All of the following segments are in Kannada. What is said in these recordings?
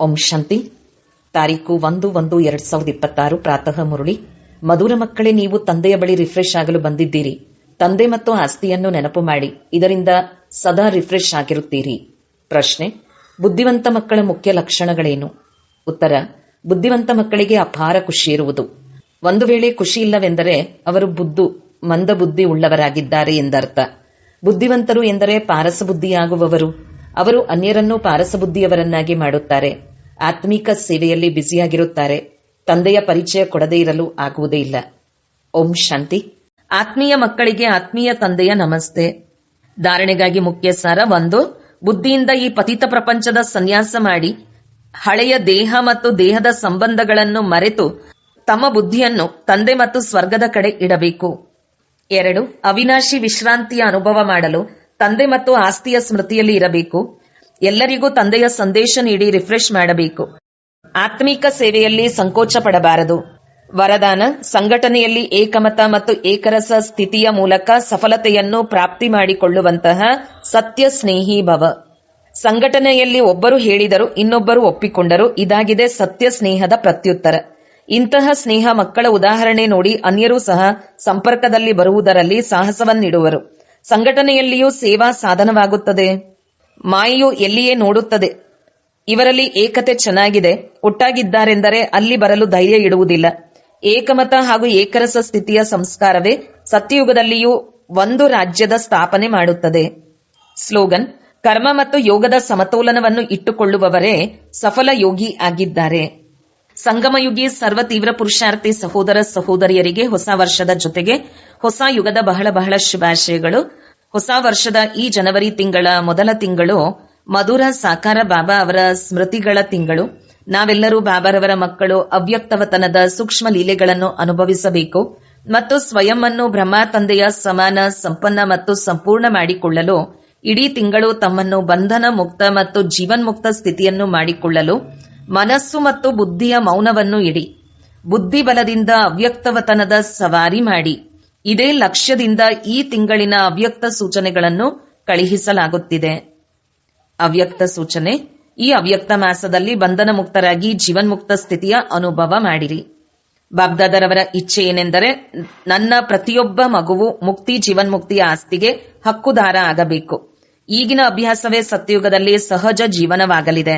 ಓಂ ಶಾಂತಿ. ತಾರೀಕು ಒಂದು ಒಂದು ಎರಡ್ ಸಾವಿರದ ಇಪ್ಪತ್ತಾರು ಪ್ರಾತಃ ಮುರುಳಿ. ಮಧುರ ಮಕ್ಕಳೇ, ನೀವು ತಂದೆಯ ಬಳಿ ರಿಫ್ರೆಶ್ ಆಗಲು ಬಂದಿದ್ದೀರಿ. ತಂದೆ ಮತ್ತು ಆಸ್ತಿಯನ್ನು ನೆನಪು ಮಾಡಿ. ಇದರಿಂದ ಸದಾ ರಿಫ್ರೆಶ್ ಆಗಿರುತ್ತೀರಿ. ಪ್ರಶ್ನೆ, ಬುದ್ಧಿವಂತ ಮಕ್ಕಳ ಮುಖ್ಯ ಲಕ್ಷಣಗಳೇನು? ಉತ್ತರ, ಬುದ್ಧಿವಂತ ಮಕ್ಕಳಿಗೆ ಅಪಾರ ಖುಷಿ ಇರುವುದು. ಒಂದು ವೇಳೆ ಖುಷಿ ಇಲ್ಲವೆಂದರೆ ಅವರು ಬುದ್ಧು ಮಂದ ಬುದ್ಧಿ ಉಳ್ಳವರಾಗಿದ್ದಾರೆ ಎಂದರ್ಥ. ಬುದ್ಧಿವಂತರು ಎಂದರೆ ಪಾರಸಬುದ್ಧಿಯಾಗುವವರು. ಅವರು ಅನ್ಯರನ್ನು ಪಾರಸಬುದ್ಧಿಯವರನ್ನಾಗಿ ಮಾಡುತ್ತಾರೆ. ಆತ್ಮಿಕ ಸೇವೆಯಲ್ಲಿ ಬ್ಯುಸಿಯಾಗಿರುತ್ತಾರೆ. ತಂದೆಯ ಪರಿಚಯ ಕೊಡದೇ ಇರಲು ಆಗುವುದೇ ಇಲ್ಲ. ಓಂ ಶಾಂತಿ. ಆತ್ಮೀಯ ಮಕ್ಕಳಿಗೆ ಆತ್ಮೀಯ ತಂದೆಯ ನಮಸ್ತೆ. ಧಾರಣೆಗಾಗಿ ಮುಖ್ಯ ಸಾರ ಒಂದು, ಬುದ್ಧಿಯಿಂದ ಈ ಪತಿತ ಪ್ರಪಂಚದ ಸನ್ಯಾಸ ಮಾಡಿ, ಹಳೆಯ ದೇಹ ಮತ್ತು ದೇಹದ ಸಂಬಂಧಗಳನ್ನು ಮರೆತು ತಮ್ಮ ಬುದ್ಧಿಯನ್ನು ತಂದೆ ಮತ್ತು ಸ್ವರ್ಗದ ಕಡೆ ಇಡಬೇಕು. ಎರಡು, ಅವಿನಾಶಿ ವಿಶ್ರಾಂತಿಯ ಅನುಭವ ಮಾಡಲು ತಂದೆ ಮತ್ತು ಆಸ್ತಿಯ ಸ್ಮೃತಿಯಲ್ಲಿ ಇರಬೇಕು. ಎಲ್ಲರಿಗೂ ತಂದೆಯ ಸಂದೇಶ ನೀಡಿ ರಿಫ್ರೆಶ್ ಮಾಡಬೇಕು. ಆತ್ಮಿಕ ಸೇವೆಯಲ್ಲಿ ಸಂಕೋಚ ಪಡಬಾರದು ವರದಾನ, ಸಂಘಟನೆಯಲ್ಲಿ ಏಕಮತ ಮತ್ತು ಏಕರಸ ಸ್ಥಿತಿಯ ಮೂಲಕ ಸಫಲತೆಯನ್ನು ಪ್ರಾಪ್ತಿ ಮಾಡಿಕೊಳ್ಳುವಂತಹ ಸತ್ಯ ಸ್ನೇಹಿ ಭವ. ಸಂಘಟನೆಯಲ್ಲಿ ಒಬ್ಬರು ಹೇಳಿದರು, ಇನ್ನೊಬ್ಬರು ಒಪ್ಪಿಕೊಂಡರು. ಇದಾಗಿದೆ ಸತ್ಯ ಸ್ನೇಹದ ಪ್ರತ್ಯುತ್ತರ. ಇಂತಹ ಸ್ನೇಹ ಮಕ್ಕಳ ಉದಾಹರಣೆ ನೋಡಿ ಅನ್ಯರೂ ಸಹ ಸಂಪರ್ಕದಲ್ಲಿ ಬರುವುದರಲ್ಲಿ ಸಾಹಸವನ್ನಿಡುವರು. ಸಂಘಟನೆಯಲ್ಲಿಯೂ ಸೇವಾ ಸಾಧನವಾಗುತ್ತದೆ. ಮಾಯೆಯು ಎಲ್ಲಿಯೇ ನೋಡುತ್ತದೆ, ಇವರಲ್ಲಿ ಏಕತೆ ಚೆನ್ನಾಗಿದೆ, ಒಟ್ಟಾಗಿದ್ದಾರೆಂದರೆ ಅಲ್ಲಿ ಬರಲು ಧೈರ್ಯ ಇಡುವುದಿಲ್ಲ. ಏಕಮತ ಹಾಗೂ ಏಕರಸ ಸ್ಥಿತಿಯ ಸಂಸ್ಕಾರವೇ ಸತ್ಯಯುಗದಲ್ಲಿಯೂ ಒಂದು ರಾಜ್ಯದ ಸ್ಥಾಪನೆ ಮಾಡುತ್ತದೆ. ಸ್ಲೋಗನ್, ಕರ್ಮ ಮತ್ತು ಯೋಗದ ಸಮತೋಲನವನ್ನು ಇಟ್ಟುಕೊಳ್ಳುವವರೇ ಸಫಲ ಯೋಗಿ ಆಗಿದ್ದಾರೆ. ಸಂಗಮಯುಗಿ ಸರ್ವ ತೀವ್ರ ಪುರುಷಾರ್ಥಿ ಸಹೋದರ ಸಹೋದರಿಯರಿಗೆ ಹೊಸ ವರ್ಷದ ಜೊತೆಗೆ ಹೊಸ ಯುಗದ ಬಹಳ ಬಹಳ ಶುಭಾಶಯಗಳು. ಹೊಸ ವರ್ಷದ ಈ ಜನವರಿ ತಿಂಗಳ ಮೊದಲ ತಿಂಗಳು ಮಧುರ ಸಾಕಾರ ಬಾಬಾ ಅವರ ಸ್ಮೃತಿಗಳ ತಿಂಗಳು. ನಾವೆಲ್ಲರೂ ಬಾಬಾರವರ ಮಕ್ಕಳು ಅವ್ಯಕ್ತವತನದ ಸೂಕ್ಷ್ಮ ಲೀಲೆಗಳನ್ನು ಅನುಭವಿಸಬೇಕು ಮತ್ತು ಸ್ವಯಂ ಅನ್ನು ಬ್ರಹ್ಮ ತಂದೆಯ ಸಮಾನ, ಸಂಪನ್ನ ಮತ್ತು ಸಂಪೂರ್ಣ ಮಾಡಿಕೊಳ್ಳಲು ಇಡೀ ತಿಂಗಳು ತಮ್ಮನ್ನು ಬಂಧನ ಮುಕ್ತ ಮತ್ತು ಜೀವನ್ಮುಕ್ತ ಸ್ಥಿತಿಯನ್ನು ಮಾಡಿಕೊಳ್ಳಲು ಮನಸ್ಸು ಮತ್ತು ಬುದ್ಧಿಯ ಮೌನವನ್ನು ಇಡಿ. ಬುದ್ಧಿಬಲದಿಂದ ಅವ್ಯಕ್ತವತನದ ಸವಾರಿ ಮಾಡಿ. ಇದೇ ಲಕ್ಷ್ಯದಿಂದ ಈ ತಿಂಗಳಿನ ಅವ್ಯಕ್ತ ಸೂಚನೆಗಳನ್ನು ಕಳುಹಿಸಲಾಗುತ್ತಿದೆ. ಅವ್ಯಕ್ತ ಸೂಚನೆ, ಈ ಅವ್ಯಕ್ತ ಮಾಸದಲ್ಲಿ ಬಂಧನ ಮುಕ್ತರಾಗಿ ಜೀವನ್ಮುಕ್ತ ಸ್ಥಿತಿಯ ಅನುಭವ ಮಾಡಿರಿ. ಬಾಬ್ದಾದರವರ ಇಚ್ಛೆ ಏನೆಂದರೆ, ನನ್ನ ಪ್ರತಿಯೊಬ್ಬ ಮಗುವು ಮುಕ್ತಿ ಜೀವನ್ಮುಕ್ತಿಯ ಆಸ್ತಿಗೆ ಹಕ್ಕುದಾರ ಆಗಬೇಕು. ಈಗಿನ ಅಭ್ಯಾಸವೇ ಸತ್ಯಯುಗದಲ್ಲಿ ಸಹಜ ಜೀವನವಾಗಲಿದೆ.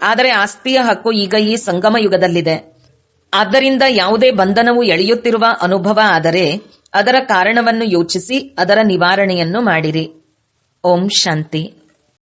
ಆದರೆ ಆಸ್ತಿಯ ಹಕ್ಕು ಈಗ ಈ ಸಂಗಮ ಯುಗದಲ್ಲಿದೆ ಆದ್ದರಿಂದ ಯಾವುದೇ ಬಂಧನವು ಎಳೆಯುತ್ತಿರುವ ಅನುಭವ ಆದರೆ ಅದರ ಕಾರಣವನ್ನು ಯೋಚಿಸಿ ಅದರ ನಿವಾರಣೆಯನ್ನು ಮಾಡಿರಿ. ಓಂ ಶಾಂತಿ.